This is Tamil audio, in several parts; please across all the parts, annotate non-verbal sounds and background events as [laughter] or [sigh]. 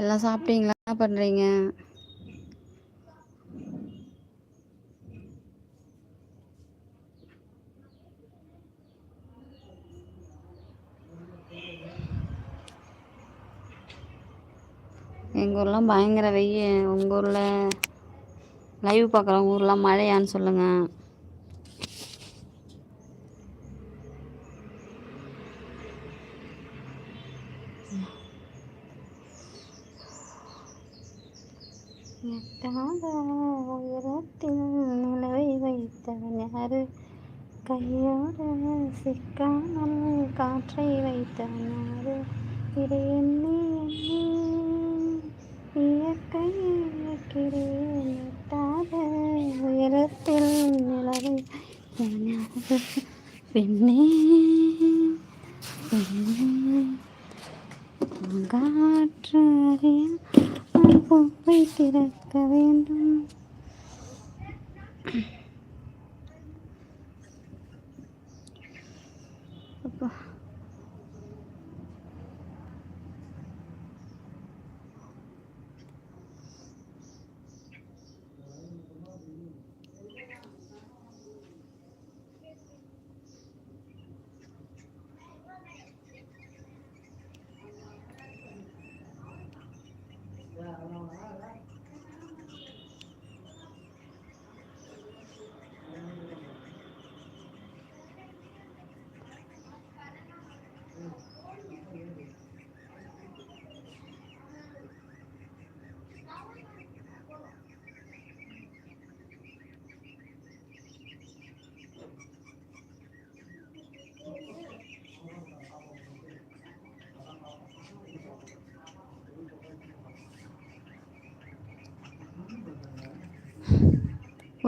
எல்லாம் சாப்பிட்டீங்களா? என்ன பண்ணுறீங்க எங்கள் ஊர்லாம் பயங்கர வெயில். உங்கள் ஊரில்? லைவ் பார்க்குற ஊர்லாம் மழையான்னு சொல்லுங்கள்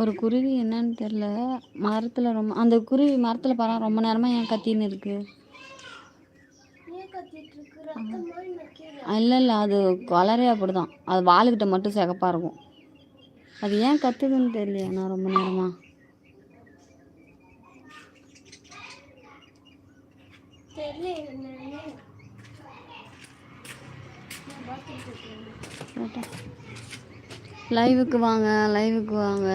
ஒரு குருவி என்னன்னு தெரில. மரத்தில் ரொம்ப அந்த குருவி மரத்தில் பாரு ரொம்ப நேரமாக ஏன் கத்தின்னு இருக்கு? இல்லை இல்லை அது கலரே அப்படிதான். அது வாலுக்கிட்ட மட்டும் சிகப்பாக இருக்கும். அது ஏன் கத்துதுன்னு தெரியலையே நான் ரொம்ப நேரமாக லைவுக்கு வாங்க லைவுக்கு வாங்க.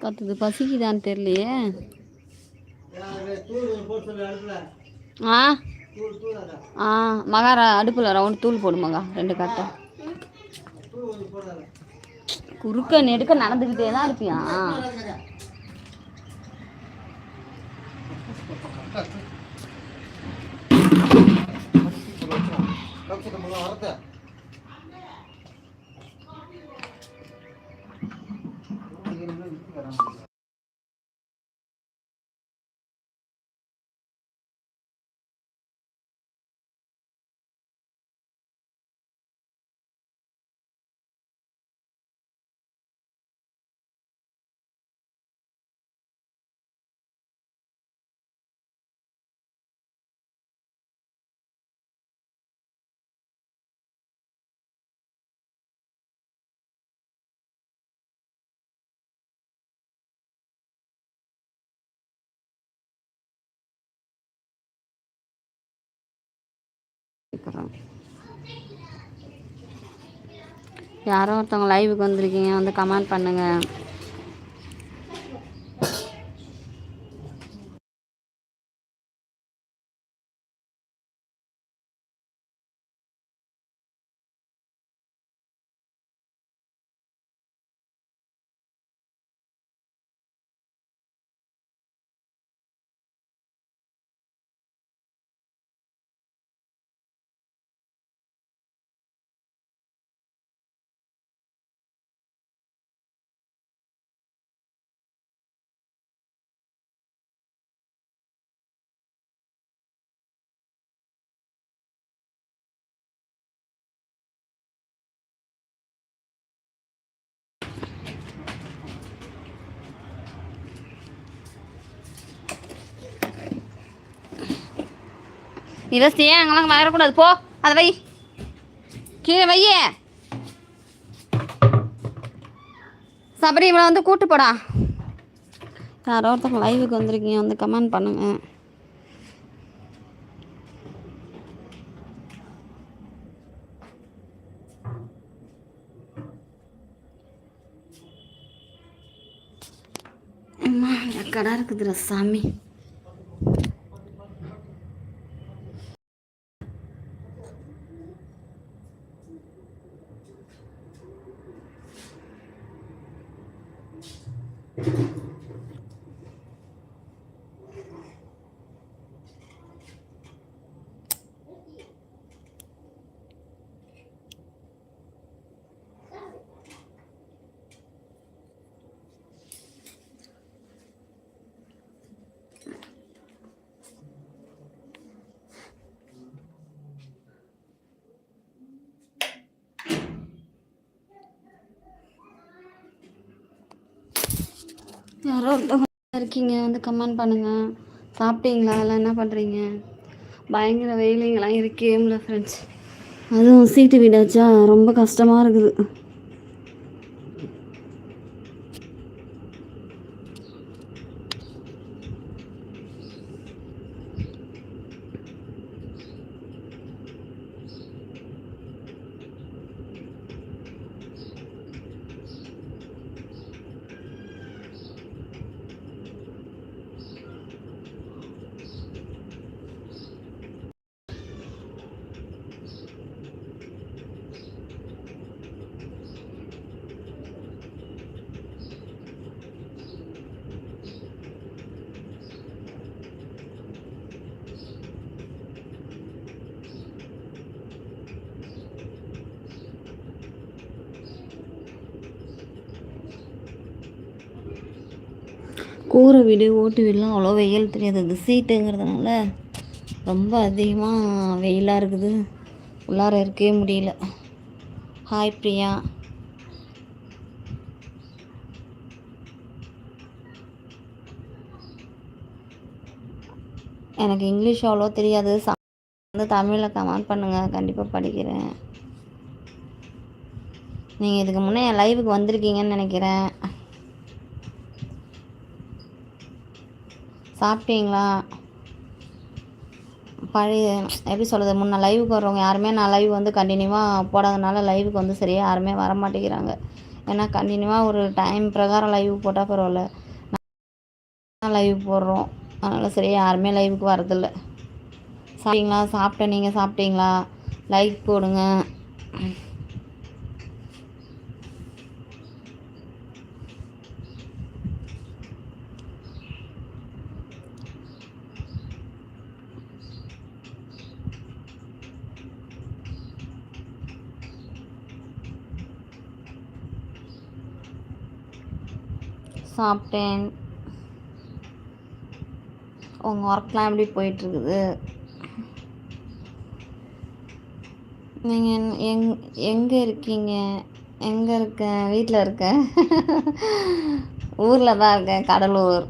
பார்த்தது பசிக்குதான்னு தெரியலையே. ஆ? ஆ மகா அடுப்பில் ரவுண்ட் தூள் போடு மகா ரெண்டு கட்டை. குறுக்க நெடுக்க நடந்துக்கிட்டே தான் பார்க்குறோம் யாரோ ஒருத்தவங்க லைவுக்கு வந்திருக்கீங்க வந்து கமெண்ட் பண்ணுங்கள் பண்ணுங்க நிரஸ்தி அங்கெல்லாம் வளரக்கூடாது போ அதை வை. கீழே வையே. சபரி இவளை வந்து கூட்டு போடா. யாரோ ஒருத்தவங்க லைவுக்கு வந்திருக்கீங்க வந்து கமெண்ட் பண்ணுங்க. அம்மா கடை இருக்குதுரா சாமி. யாரோ ஒருத்தவங்க இருக்கீங்க வந்து கமெண்ட் பண்ணுங்க. சாப்பிட்டீங்களா? இல்லை என்ன பண்ணுறீங்க பயங்கர வெயிலிங்கெல்லாம் இருக்கேம்ல ஃப்ரெண்ட்ஸ் அதுவும் சீட்டு வீடாச்சா? ரொம்ப கஷ்டமாக இருக்குது. வீடு ஓட்டு வீடுலாம் அவ்வளோ வெயில் தெரியாது. அது சீட்டுங்கிறதுனால ரொம்ப அதிகமாக வெயிலாக இருக்குது. உள்ளார இருக்கவே முடியல. ஹாய் பிரியா. எனக்கு இங்கிலீஷ் அவ்வளோ தெரியாது. வந்து தமிழில் கமெண்ட் பண்ணுங்கள் கண்டிப்பாக படிக்கிறேன். நீங்கள் இதுக்கு முன்னே என் லைவுக்கு வந்திருக்கீங்கன்னு நினைக்கிறேன். சாப்பிட்டீங்களா? பழைய எப்படி சொல்கிறது முன்ன லைவுக்கு வர்றவங்க யாருமே நான் லைவ் வந்து கண்டினியூவாக போடாதனால லைவுக்கு வந்து சரியாக யாருமே வர மாட்டேங்கிறாங்க. ஏன்னா கண்டினியூவாக ஒரு டைம் பிரகாரம் லைவ் போட்டால் பரவாயில்ல. லைவ் போடுறோம். அதனால் சரியாக யாருமே லைவுக்கு வரதில்ல. சாப்பிட்டீங்களா? சாப்பிட்டேன். நீங்கள் சாப்பிட்டீங்களா? லைக் போடுங்க. சாப்பிட்டேன். உங்கள் ஒர்க்லாம் எப்படி போயிட்டுருக்குது? நீங்கள் எங் எங்கே இருக்கீங்க? எங்கே இருக்கேன் வீட்டில் இருக்கேன் [laughs] ஊரில் தான் இருக்கேன் கடலூர்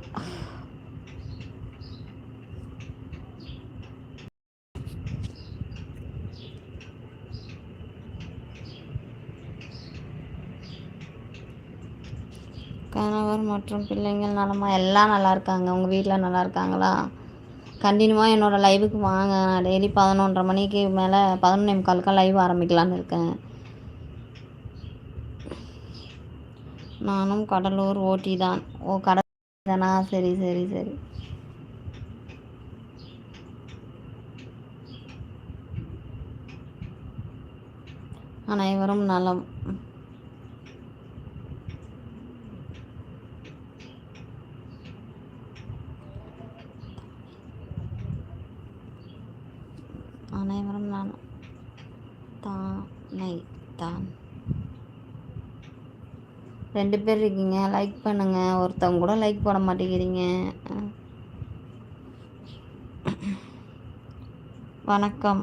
கணவர் மற்றும் பிள்ளைங்கள் நலமா? எல்லாம் நல்லா இருக்காங்க. உங்கள் வீட்டில் நல்லா இருக்காங்களா? கண்டினியூவாக என்னோடய லைவுக்கு வாங்க. நான் டெய்லி பதினொன்றரை மணிக்கு மேலே பதினொன்னே முக்காலுக்காக லைவ் ஆரம்பிக்கலான்னு இருக்கேன். நானும் கடலூர் ஓட்டி தான். ஓ கடலூர் தானா? சரி சரி சரி. அனைவரும் நலம் அனைவரும் நான் தானை தான் ரெண்டு பேர் இருக்கீங்க. லைக் பண்ணுங்க. ஒருத்தவங்க கூட லைக் போட மாட்டேங்கிறீங்க. வணக்கம்.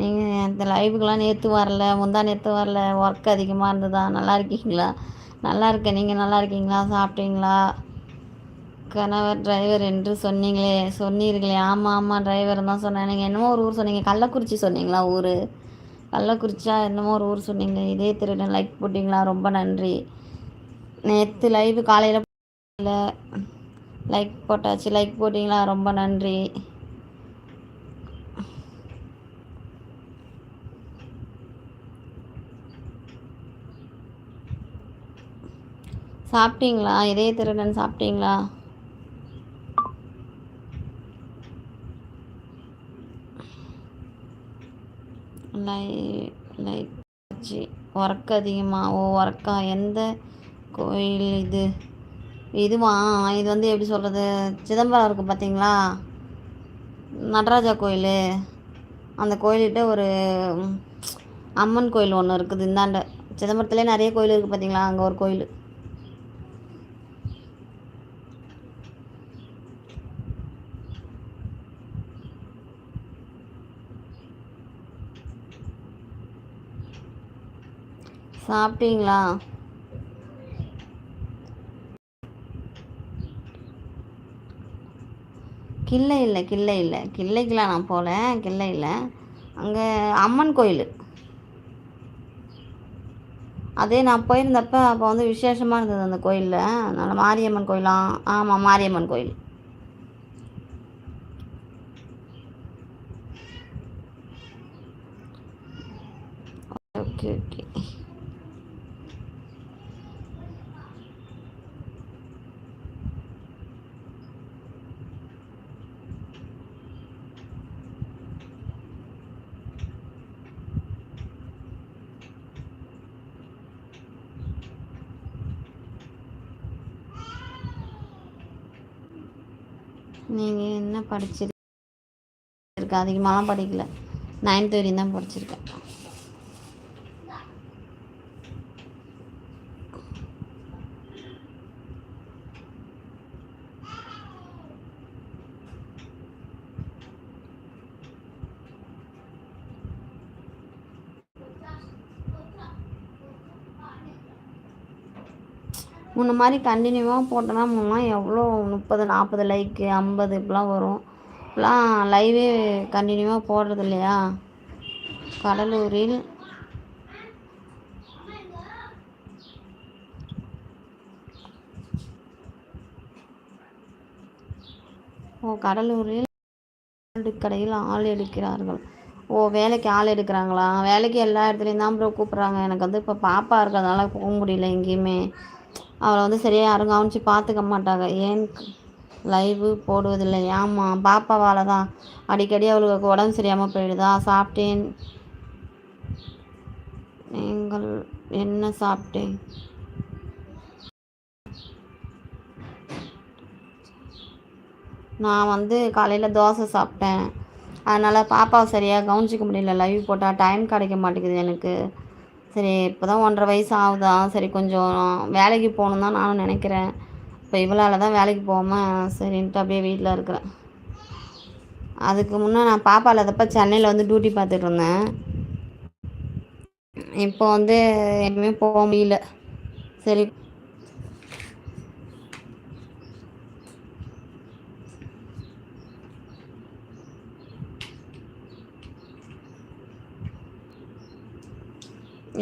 நீங்கள் இந்த லைவுக்கெலாம் நேற்று வரல. முந்தா நேற்று வரல. ஒர்க் அதிகமாக இருந்ததா? நல்லா இருக்கீங்களா? நல்லா இருக்கேன். நீங்கள் நல்லா இருக்கீங்களா? சாப்பிட்டீங்களா? கணவர் டிரைவர் என்று சொன்னீங்களே. சொன்னீர்களே. ஆமாம் ஆமாம் டிரைவர் தான் சொன்னேன். நீங்கள் என்னமோ ஒரு ஊர் சொன்னீங்க. கள்ளக்குறிச்சி சொன்னீங்களா? ஊர். கள்ளக்குறிச்சா என்னமோ ஒரு ஊர் சொன்னீங்க. இதே திருடன் லைக் போட்டிங்களா? ரொம்ப நன்றி. நேற்று லைவ் காலையில் லைக் போட்டாச்சு. லைக் போட்டிங்களா? ரொம்ப நன்றி. சாப்பிட்டீங்களா? இதே திருடன் சாப்பிட்டீங்களா? லை லைக் ஒர்க் அதிகமாக ஓ ஒர்க்கா எந்த கோயில் இது? இதுவா? இது வந்து எப்படி சொல்கிறது சிதம்பரம் இருக்குது பார்த்தீங்களா நடராஜா கோயில். அந்த கோயில்கிட்ட ஒரு அம்மன் கோயில் ஒன்று இருக்குது. இந்தாண்ட. சிதம்பரத்துலேயே நிறைய கோயில் இருக்குது பார்த்தீங்களா அங்கே ஒரு கோயில். சாப்பிட்டீங்களா? கிள்ளை இல்லை கிள்ளை இல்லை. கிள்ளைக்கெலாம் நான் போகல கிள்ளை இல்லை. அங்கே அம்மன் கோயில். அதே நான் போயிருந்தப்போ அப்போ வந்து விசேஷமாக இருந்தது அந்த கோயிலில். அதனால் மாரியம்மன் கோயிலாம் ஆமாம் மாரியம்மன் கோயில் ஓகே ஓகே நீங்கள் என்ன படிச்சிருக்க அதிகமாகலாம் படிக்கல. நைன்த் வரையும் தான் படிச்சிருக்கேன். முன்ன மாதிரி கண்டினியூவாக போட்டோன்னா முன்னெலாம் எவ்வளோ முப்பது நாற்பது லைக்கு ஐம்பது இப்படிலாம் வரும். இப்போலாம் லைவே கண்டினியூவாக போடுறது இல்லையா? கடலூரில் ஓ கடலூரில் கடையில் ஆள் எடுக்கிறார்கள். ஓ வேலைக்கு ஆள் எடுக்கிறாங்களா? வேலைக்கு எல்லா இடத்துலையும் தான் ப்ரோ கூப்பிட்றாங்க. எனக்கு வந்து இப்போ பாப்பா இருக்கிறதுனால போக முடியல எங்கேயுமே. அவளை வந்து சரியாக யாரும் கவனித்து பார்த்துக்க மாட்டாங்க. ஏன் லைவு போடுவதில்லை? ஆமாம் பாப்பாவால் தான் அடிக்கடி அவளுக்கு உடம்பு சரியாமல் போயிடுதா? சாப்பிட்டேன். நீங்கள் என்ன சாப்பிட்டேன்? நான் வந்து காலையில் தோசை சாப்பிட்டேன். அதனால் பாப்பாவை சரியாக கவனிச்சிக்க முடியல. லைவ் போட்டால் டைம் கிடைக்க மாட்டேங்குது எனக்கு. சரி இப்போ தான் ஒன்றரை வயசு ஆகுதா சரி கொஞ்சம் வேலைக்கு போகணும் தான் நானும் நினைக்கிறேன். இப்போ இவளால் தான் வேலைக்கு போகாமல் சரின்ட்டு அப்படியே வீட்டில் இருக்கிறேன். அதுக்கு முன்னே நான் பாப்பா இல்லாதப்ப சென்னையில் வந்து டியூட்டி பார்த்துட்டு இருந்தேன். இப்போ வந்து எதுவுமே போக முடியல. சரி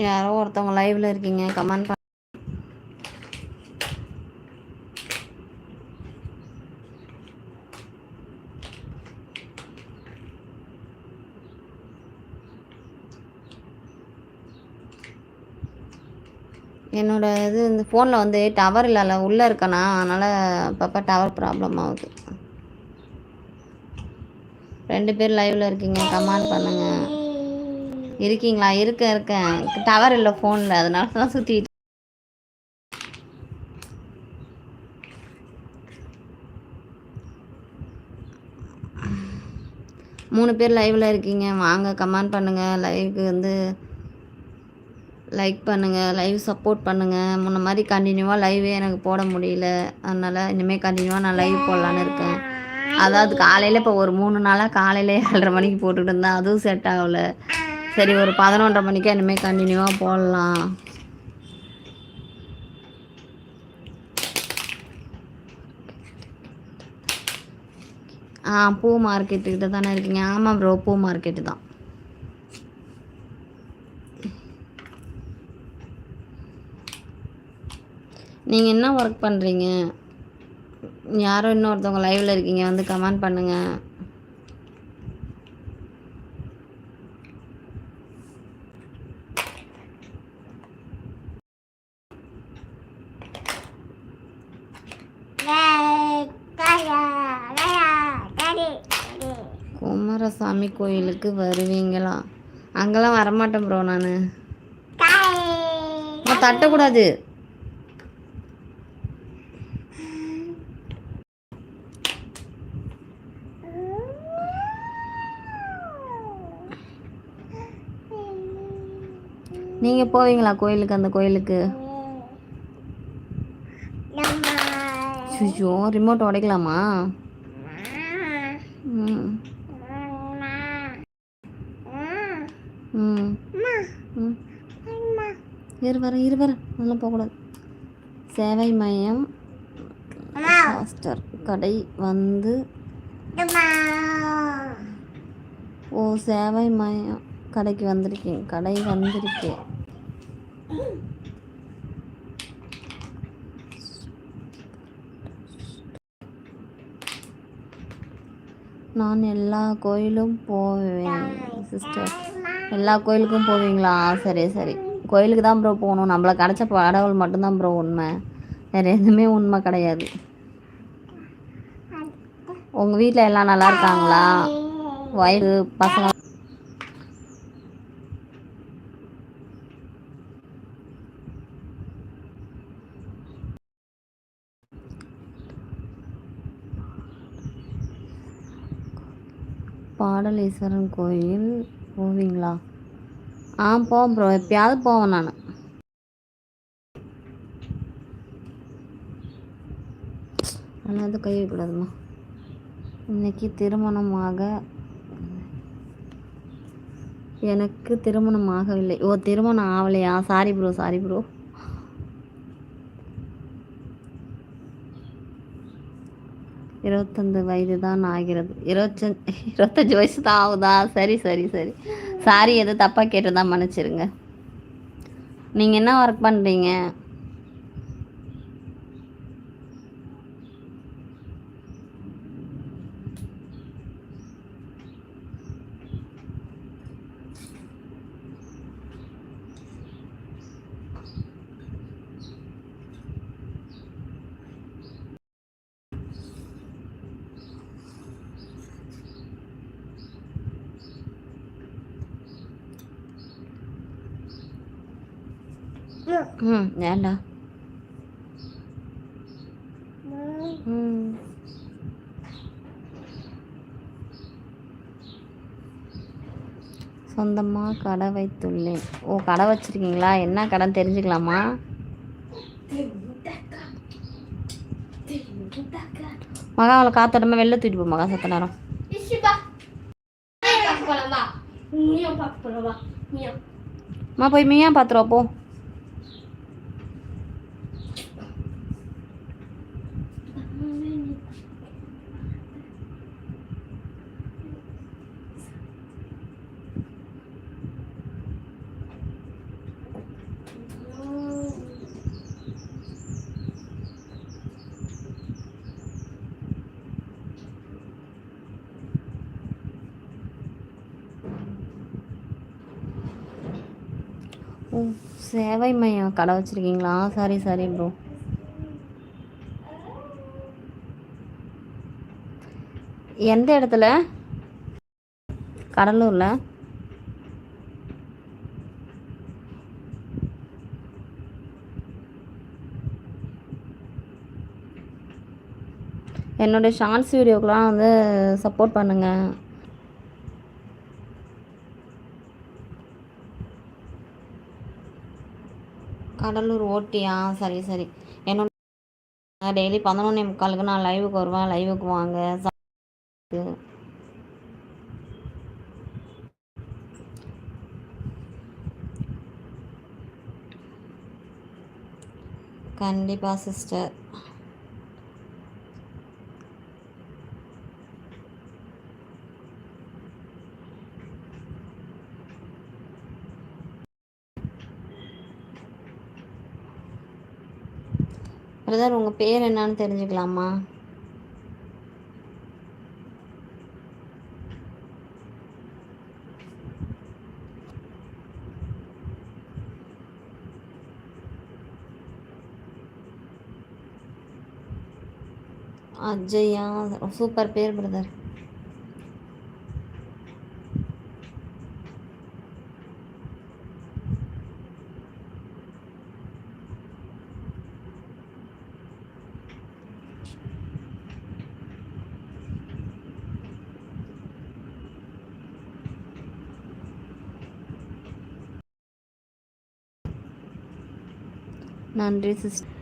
யாரோ ஒருத்தவங்க லைவில் இருக்கீங்க கமெண்ட் பண்ண என்னோட இது இந்த ஃபோனில் வந்து டவர் இல்லைல்ல உள்ளே இருக்கனா? அதனால் அப்பப்போ டவர் ப்ராப்ளம் ஆகுது. ரெண்டு பேர் லைவில் இருக்கீங்க கமெண்ட் பண்ணுங்கள் இருக்கீங்களா? இருக்கேன் இருக்கேன். டவர் இல்லை ஃபோனில் அதனால தான் சுற்றிட்டு மூணு பேர் லைவில் இருக்கீங்க. வாங்க கமெண்ட் பண்ணுங்கள் லைவுக்கு வந்து லைக் பண்ணுங்கள் லைவ் சப்போர்ட் பண்ணுங்கள் முன்ன மாதிரி கண்டினியூவாக லைவே எனக்கு போட முடியல. அதனால் இனிமேல் கண்டினியூவாக நான் லைவ் போடலான்னு இருக்கேன். அதாவது காலையில் இப்போ ஒரு மூணு நாளாக காலையில் ஏழரை மணிக்கு போட்டுக்கிட்டு இருந்தேன். அதுவும் செட் ஆகலை. சரி ஒரு பதினொன்றரை மணிக்கு இனிமே கண்டினியூவாக போடலாம். ஆ பூ மார்க்கெட்டுக்கிட்ட தானே இருக்கீங்க? ஆமாம் ப்ரோ பூ மார்க்கெட்டு தான். நீங்கள் என்ன ஒர்க் பண்ணுறீங்க யாரோ இன்னொருத்தவங்க லைவில் இருக்கீங்க வந்து கமெண்ட் பண்ணுங்கள் குமாரசாமி கோயிலுக்கு வருவீங்களா? அங்கெல்லாம் வரமாட்டேன் ப்ரோ நான். தட்டக்கூடாது. நீங்கள் போவீங்களா கோயிலுக்கு அந்த கோயிலுக்கு? ஐயோ ரிமோட் உடைக்கலாமா ம் ம் ம் பேர் வர இரு அதெல்லாம் போகக்கூடாது. சேவை மையம் ஹாஸ்டர் கடை வந்து ஓ சேவை மையம். கடைக்கு வந்திருக்கேன். கடை வந்திருக்கேன். நான் எல்லா கோயிலும் போவேன் சிஸ்டர் எல்லா கோயிலுக்கும் போவீங்களா? சரி சரி. கோயிலுக்கு தான் ப்ரோ போகணும். நம்மளை கிடச்ச கடவுள் மட்டும்தான் ப்ரோ உண்மை. வேறு எதுவுமே உண்மை கிடையாது. உங்கள் வீட்டில் எல்லாம் நல்லா இருக்காங்களா? ஒய்ஃபு பசங்க பாடலீஸ்வரன் கோயில். போவீங்களா? ஆ போவேன் ப்ரோ எப்பயாவது போவேன் நான். ஆனால் வந்து கை வைக்கூடாதுமா இன்னைக்கு திருமணமாக எனக்கு திருமணம் ஆகவில்லை. ஓ திருமணம் ஆகலையா? சாரி ப்ரோ சாரி ப்ரோ [laughs] இருபத்தஞ்சு வயது தான் ஆகிறது. இருபத்தஞ்சு இருபத்தஞ்சி வயசு தான் ஆகுதா? சரி சரி சரி. சாரி எது தப்பாக கேட்டதா மன்னிச்சிருங்க. நீங்கள் என்ன ஒர்க் பண்ணுறீங்க ம் ஏண்டா சொந்தமாக கடை வைத்துள்ளேன். ஓ கடை வச்சுருக்கீங்களா? என்ன கடைன்னு தெரிஞ்சுக்கலாமா? மகா அவளை காத்தோட்டமா வெளில தூக்கிட்டு போ மகா சத்த நேரம். அம்மா போய் மீயா பார்த்துருவா போ ஓ சேவை மையம் கடை வச்சுருக்கீங்களா? சாரி சாரி ப்ரோ எந்த இடத்துல? கடலூரில். என்னோடய ஷார்ட்ஸ் வீடியோக்கெலாம் வந்து சப்போர்ட் பண்ணுங்கள் கடலூர் ஓட்டியா சரி சரி. என்னோட டெய்லி பதினொன்னே முக்காலுக்கு நான் லைவுக்கு வருவேன் லைவுக்கு வாங்க. கண்டிப்பாக சிஸ்டர் பிரதர் உங்கள் பேர் என்னன்னு தெரிஞ்சுக்கலாமா? அஜயா சூப்பர் பேர் பிரதர். நன்றி சிஸ்டர்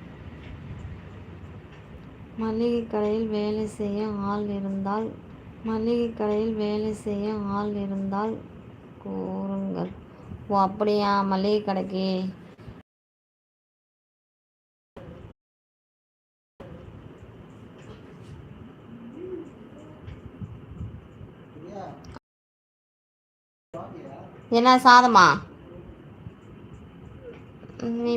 மளிகை கடையில் வேலை செய்ய ஆள் இருந்தால் மளிகை கடையில் வேலை செய்ய ஆள் இருந்தால் கூறுங்கள். ஓ அப்படியா? மளிகை கடைக்கு என்ன சாதமா? நீ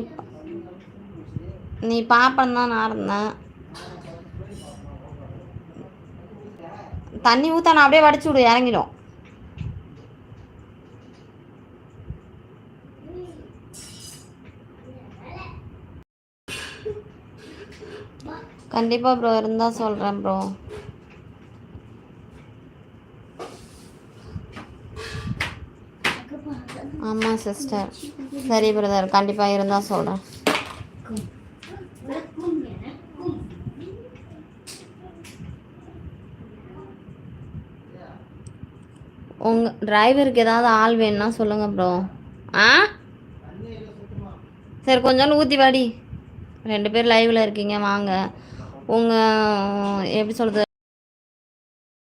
நீ பாப்பன் தான் நான் இருந்தேன். தண்ணி ஊற்ற நான் அப்படியே வடிச்சு விடு இறங்கிடும். கண்டிப்பாக ப்ரோ இருந்தால் சொல்கிறேன் ப்ரோ ஆமாம் சிஸ்டர் சரி பிரதர் கண்டிப்பாக இருந்தால் சொல்கிறேன் உங்கள் டிரைவருக்கு ஏதாவது ஆள் வேணும்னா சொல்லுங்கள் ப்ரோ ஆ? சரி கொஞ்சோண்டு ஊற்றி வாடி. ரெண்டு பேர் லைவில் இருக்கீங்க வாங்க. உங்கள் எப்படி சொல்கிறது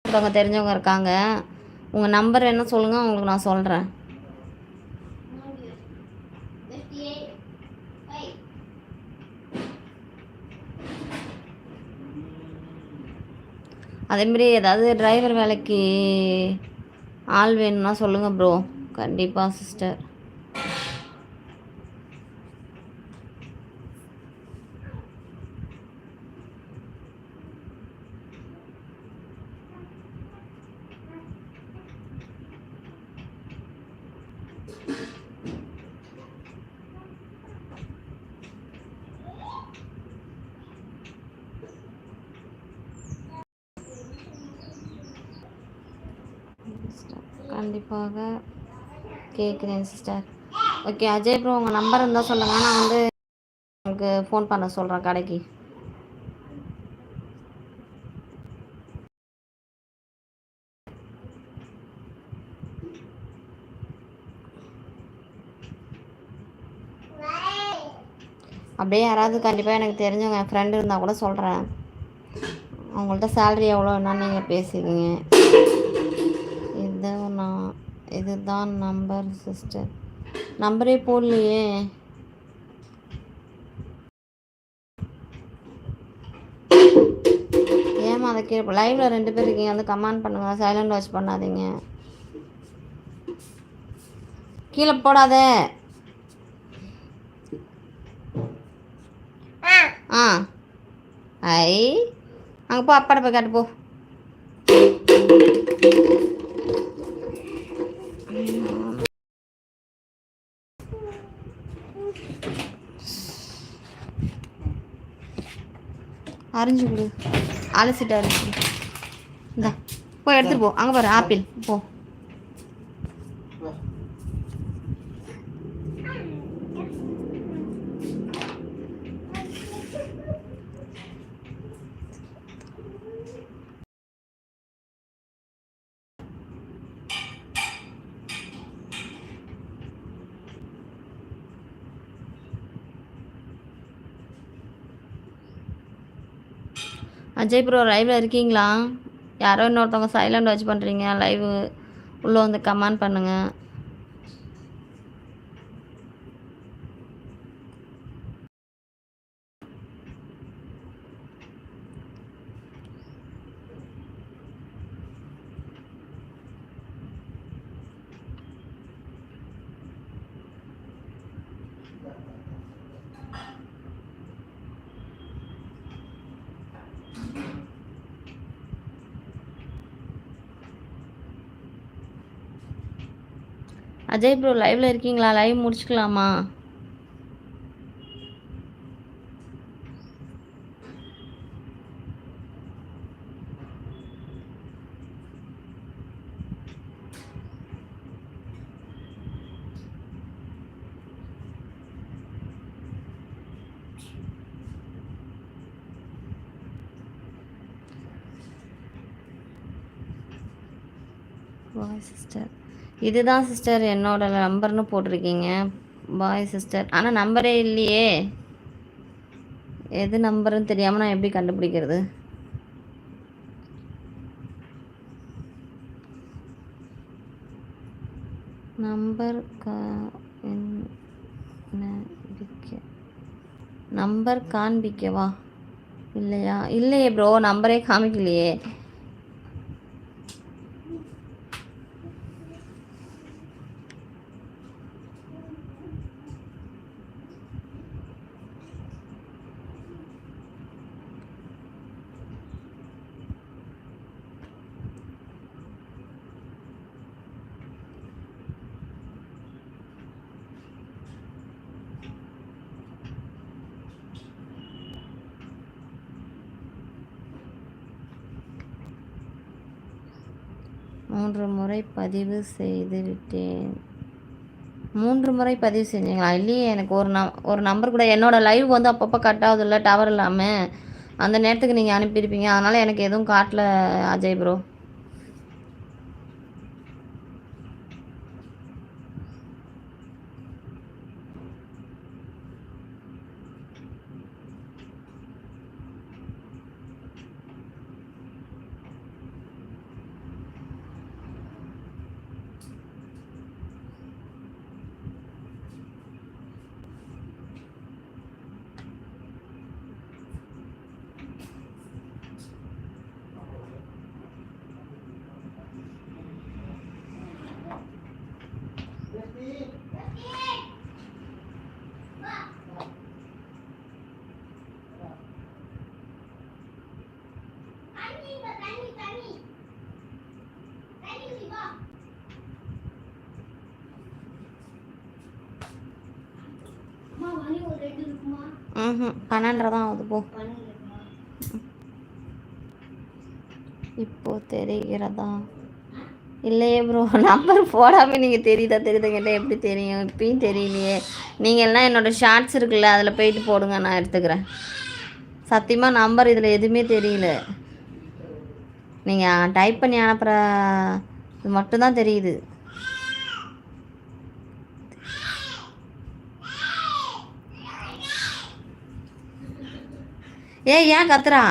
ஒருத்தவங்க தெரிஞ்சவங்க இருக்காங்க. உங்கள் நம்பர் என்ன சொல்லுங்கள் உங்களுக்கு நான் சொல்கிறேன் அதேமாரி ஏதாவது டிரைவர் வேலைக்கு ஆள் வேணும்னா சொல்லுங்கள் ப்ரோ கண்டிப்பாக சிஸ்டர் கண்டிப்பாக கேட்குறேன் சிஸ்டர் ஓகே அஜய் ப்ரோ உங்கள் நம்பர் இருந்தால் சொல்லுங்கள் நான் வந்து உங்களுக்கு ஃபோன் பண்ண சொல்கிறேன் கடைக்கு. அப்படியே யாராவது கண்டிப்பாக எனக்கு தெரிஞ்சவங்க என் ஃப்ரெண்டு இருந்தால் கூட சொல்கிறேன் அவங்கள்ட்ட சேலரி எவ்வளோ என்னன்னு நீங்கள் பேசிக்கிங்க. நான் இதுதான் நம்பர் சிஸ்டர் நம்பரே போடலையே. ஏமா அதை கீழே லைவ்ல ரெண்டு பேர் இருக்கீங்க வந்து கமெண்ட் பண்ணுங்க சைலண்ட் வாட்ச் பண்ணாதீங்க. கீழே போடாத. ஆ. ஐ. அங்கே போ அப்பாட்ட போய் காட்டு போ. அரிஞ்சு கொடு. அலசிட்டு அரைஞ்சி இந்த இந்தா போய் எடுத்துகிட்டு போ. அங்கே பாரு ஆப்பிள். போ. அஜய் ப்ரோ லைவில் இருக்கீங்களா? யாரோ இன்னொருத்தவங்க சைலண்ட் வச்சு பண்ணுறீங்க லைவு உள்ளே வந்து கமெண்ட் பண்ணுங்கள் அஜய் ப்ரோ லைவ்ல இருக்கீங்களா? லைவ் முடிச்சுக்கலாமா? பாய் சிஸ்டர் இதுதான் சிஸ்டர் என்னோட நம்பர்னு போட்டிருக்கீங்க. பாய் சிஸ்டர் ஆனால் நம்பரே இல்லையே. எது நம்பருன்னு தெரியாமல் நான் எப்படி கண்டுபிடிக்கிறது? நம்பர் கா நம்பர் காண்பிக்கவா? இல்லையா? இல்லையே ப்ரோ நம்பரே காமிக்கலையே. மூன்று முறை பதிவு செய்து விட்டேன். மூன்று முறை பதிவு செஞ்சீங்களா? இல்லையே எனக்கு ஒரு நம் ஒரு நம்பர் கூட என்னோடய லைவ் வந்து அப்பப்போ கட் ஆகுதுல்ல டவர் இல்லாமல் அந்த நேரத்துக்கு நீங்கள் அனுப்பியிருப்பீங்க. அதனால் எனக்கு எதுவும் காட்டல அஜய் ப்ரோ ம் பன்னெண்டரை தான் ஆகுது போ. இப்போ தெரிகிறதா? இல்லையே ப்ரோ நம்பர் போடாமல் நீங்கள் தெரியுதா தெரியுதா கேட்டால் எப்படி தெரியும்? இப்பயும் தெரியலையே. நீங்கள் எல்லாம் என்னோடய ஷார்ட்ஸ் இருக்குல்ல அதில் போயிட்டு போடுங்க நான் எடுத்துக்கிறேன். சத்தியமாக நம்பர் இதில் எதுவுமே தெரியல. நீங்கள் டைப் பண்ணி அனுப்புகிற இது மட்டும்தான் தெரியுது. ஏ ஏன் கத்துறா?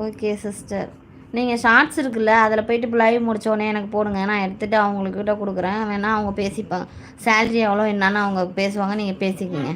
ஓகே சிஸ்டர் நீங்கள் ஷார்ட்ஸ் இருக்குல்ல அதில் போயிட்டு லைவ் முடித்தோடனே எனக்கு போடுங்க. நான் எடுத்துகிட்டு அவங்கக்கிட்ட கொடுக்குறேன். வேணால் அவங்க பேசிப்பாங்க. சேல்ரி எவ்வளோ என்னன்னு அவங்க பேசுவாங்க. நீங்கள் பேசிக்கிங்க.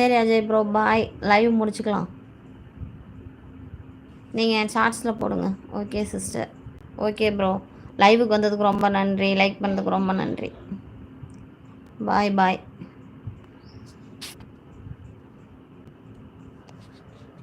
சரி அஜய் ப்ரோ பாய் லைவ் முடிச்சுக்கலாம். நீங்கள் ஷார்ட்ஸில் போடுங்க. ஓகே சிஸ்டர் ஓகே ப்ரோ லைவுக்கு வந்ததுக்கு ரொம்ப நன்றி. லைக் பண்ணதுக்கு ரொம்ப நன்றி. பாய் பாய்